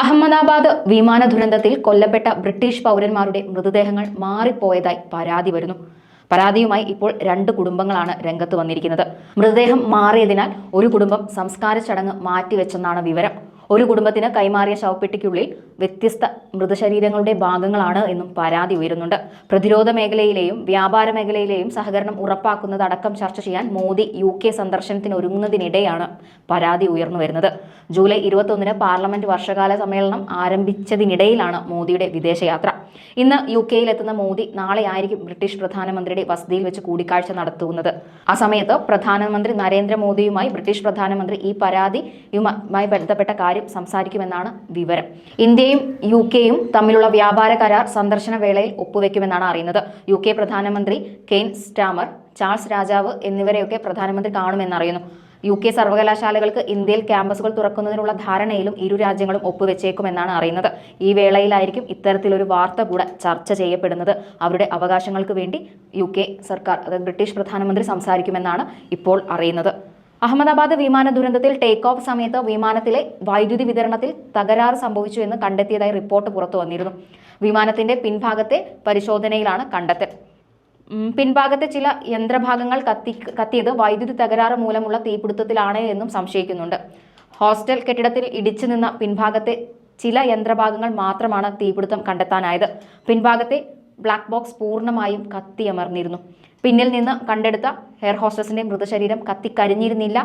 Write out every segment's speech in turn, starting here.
അഹമ്മദാബാദ് വിമാന ദുരന്തത്തിൽ കൊല്ലപ്പെട്ട ബ്രിട്ടീഷ് പൗരന്മാരുടെ മൃതദേഹങ്ങൾ മാറിപ്പോയതായി പരാതി വരുന്നു. പരാതിയുമായി ഇപ്പോൾ രണ്ട് കുടുംബങ്ങളാണ് രംഗത്ത് വന്നിരിക്കുന്നത്. മൃതദേഹം മാറിയതിനാൽ ഒരു കുടുംബം സംസ്കാര ചടങ്ങ് മാറ്റിവെച്ചെന്നാണ് വിവരം. ഒരു കുടുംബത്തിന് കൈമാറിയ ശവപ്പെട്ടിക്കുള്ളിൽ വ്യത്യസ്ത മൃതശരീരങ്ങളുടെ ഭാഗങ്ങളാണ് എന്നും പരാതി ഉയരുന്നുണ്ട്. പ്രതിരോധ മേഖലയിലെയും വ്യാപാര മേഖലയിലെയും സഹകരണം ഉറപ്പാക്കുന്നതടക്കം ചർച്ച ചെയ്യാൻ മോദി യു കെ സന്ദർശനത്തിന് ഒരുങ്ങുന്നതിനിടെയാണ് പരാതി ഉയർന്നു വരുന്നത്. ജൂലൈ ഇരുപത്തൊന്നിന് പാർലമെന്റ് വർഷകാല സമ്മേളനം ആരംഭിച്ചതിനിടയിലാണ് മോദിയുടെ വിദേശയാത്ര. ഇന്ന് യു കെയിലെത്തുന്ന മോദി നാളെ ആയിരിക്കും ബ്രിട്ടീഷ് പ്രധാനമന്ത്രിയുടെ വസതിയിൽ വെച്ച് കൂടിക്കാഴ്ച നടത്തുന്നത്. ആ സമയത്ത് പ്രധാനമന്ത്രി നരേന്ദ്രമോദിയുമായി ബ്രിട്ടീഷ് പ്രധാനമന്ത്രി ഈ പരാതിയുമായി ബന്ധപ്പെട്ട കാര്യം സംസാരിക്കുമെന്നാണ് വിവരം. ഇന്ത്യയും യു കെയും തമ്മിലുള്ള വ്യാപാര കരാർ സന്ദർശന വേളയിൽ ഒപ്പുവെക്കുമെന്നാണ് അറിയുന്നത്. യു കെ പ്രധാനമന്ത്രി കെയ്ൻ സ്റ്റാമർ ചാൾസ് രാജാവ് എന്നിവരെയൊക്കെ പ്രധാനമന്ത്രി കാണുമെന്നറിയുന്നു യു കെ സർവകലാശാലകൾക്ക് ഇന്ത്യയിൽ ക്യാമ്പസുകൾ തുറക്കുന്നതിനുള്ള ധാരണയിലും ഇരു രാജ്യങ്ങളും ഒപ്പുവെച്ചേക്കുമെന്നാണ് അറിയുന്നത്. ഈ വേളയിലായിരിക്കും ഇത്തരത്തിലൊരു വാർത്ത കൂടെ ചർച്ച ചെയ്യപ്പെടുന്നത്. അവരുടെ അവകാശങ്ങൾക്ക് വേണ്ടി യു സർക്കാർ അതായത് ബ്രിട്ടീഷ് പ്രധാനമന്ത്രി സംസാരിക്കുമെന്നാണ് ഇപ്പോൾ അറിയുന്നത്. അഹമ്മദാബാദ് വിമാന ദുരന്തത്തിൽ ടേക്ക് ഓഫ് സമയത്ത് വിമാനത്തിലെ വൈദ്യുതി വിതരണത്തിൽ തകരാറ് സംഭവിച്ചു എന്ന് കണ്ടെത്തിയതായി റിപ്പോർട്ട് പുറത്തു വന്നിരുന്നു. വിമാനത്തിന്റെ പിൻഭാഗത്തെ പരിശോധനയിലാണ് കണ്ടെത്തൽ. പിൻഭാഗത്തെ ചില യന്ത്രഭാഗങ്ങൾ കത്തി കത്തിയത് വൈദ്യുതി തകരാറ് മൂലമുള്ള തീപിടുത്തത്തിലാണ് എന്നും സംശയിക്കുന്നുണ്ട്. ഹോസ്റ്റൽ കെട്ടിടത്തിൽ ഇടിച്ചു നിന്ന പിൻഭാഗത്തെ ചില യന്ത്രഭാഗങ്ങൾ മാത്രമാണ് തീപിടുത്തം കണ്ടെത്താനായത്. പിൻഭാഗത്തെ ബ്ലാക്ക് ബോക്സ് പൂർണമായും കത്തിയമർന്നിരുന്നു. പിന്നിൽ നിന്ന് കണ്ടെടുത്ത ഹെയർ ഹോസ്റ്റസിന്റെ മൃതശരീരം കത്തിക്കരിഞ്ഞിരുന്നില്ല.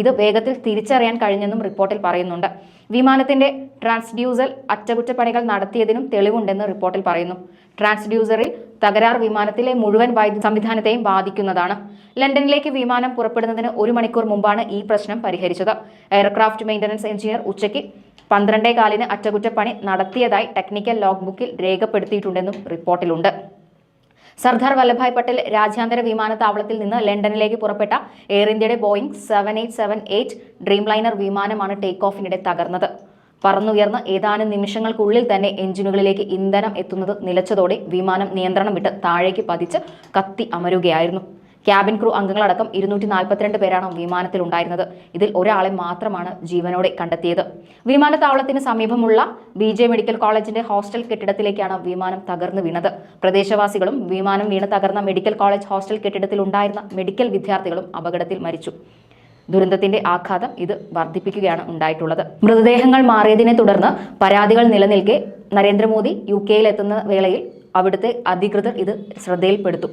ഇത് വേഗത്തിൽ തിരിച്ചറിയാൻ കഴിഞ്ഞെന്നും റിപ്പോർട്ടിൽ പറയുന്നുണ്ട്. വിമാനത്തിന്റെ ട്രാൻസ്ഡ്യൂസൽ അറ്റകുറ്റപ്പണികൾ നടത്തിയതിനും തെളിവുണ്ടെന്ന് റിപ്പോർട്ടിൽ പറയുന്നു. ട്രാൻസ്ഡ്യൂസറിൽ തകരാർ വിമാനത്തിലെ മുഴുവൻ വൈദ്യുതി സംവിധാനത്തെയും ബാധിക്കുന്നതാണ്. ലണ്ടനിലേക്ക് വിമാനം പുറപ്പെടുന്നതിന് ഒരു മണിക്കൂർ മുമ്പാണ് ഈ പ്രശ്നം പരിഹരിച്ചത്. എയർക്രാഫ്റ്റ് മെയിന്റനൻസ് എഞ്ചിനീയർ ഉച്ചയ്ക്ക് പന്ത്രണ്ടേ കാലിന് അറ്റകുറ്റപ്പണി നടത്തിയതായി ടെക്നിക്കൽ ലോഗ് ബുക്കിൽ രേഖപ്പെടുത്തിയിട്ടുണ്ടെന്നും റിപ്പോർട്ടിലുണ്ട്. സർദാർ വല്ലഭായ് പട്ടേൽ രാജ്യാന്തര വിമാനത്താവളത്തിൽ നിന്ന് ലണ്ടനിലേക്ക് പുറപ്പെട്ട എയർ ഇന്ത്യയുടെ Boeing seven eight seven eight Dreamliner വിമാനമാണ് ടേക്ക് ഓഫിനിടെ തകർന്നത്. പറന്നുയർന്ന് ഏതാനും നിമിഷങ്ങൾക്കുള്ളിൽ തന്നെ എഞ്ചിനുകളിലേക്ക് ഇന്ധനം എത്തുന്നത് നിലച്ചതോടെ വിമാനം നിയന്ത്രണം വിട്ട് താഴേക്ക് പതിച്ച് കത്തി അമരുകയായിരുന്നു. ക്യാബിൻ ക്രൂ അംഗങ്ങളടക്കം ഇരുന്നൂറ്റി നാൽപ്പത്തിരണ്ട് പേരാണ് വിമാനത്തിലുണ്ടായിരുന്നത്. ഇതിൽ ഒരാളെ മാത്രമാണ് ജീവനോടെ കണ്ടെത്തിയത്. വിമാനത്താവളത്തിന് സമീപമുള്ള ബി ജെ മെഡിക്കൽ കോളേജിന്റെ ഹോസ്റ്റൽ കെട്ടിടത്തിലേക്കാണ് വിമാനം തകർന്നു വീണത്. പ്രദേശവാസികളും വിമാനം വീണ് തകർന്ന മെഡിക്കൽ കോളേജ് ഹോസ്റ്റൽ കെട്ടിടത്തിൽ ഉണ്ടായിരുന്ന മെഡിക്കൽ വിദ്യാർത്ഥികളും അപകടത്തിൽ മരിച്ചു. ദുരന്തത്തിന്റെ ആഘാതം ഇത് വർദ്ധിപ്പിക്കുകയാണ് ഉണ്ടായിട്ടുള്ളത്. മൃതദേഹങ്ങൾ മാറിയതിനെ തുടർന്ന് പരാതികൾ നിലനിൽക്കെ നരേന്ദ്രമോദി യു കെയിൽ എത്തുന്ന വേളയിൽ അവിടുത്തെ അധികൃതർ ഇത് ശ്രദ്ധയിൽപ്പെടുത്തും.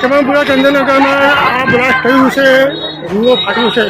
चमन पूरा चंदन का मैं आप ब्लास्ट कर उसे रूओ फाट उसे।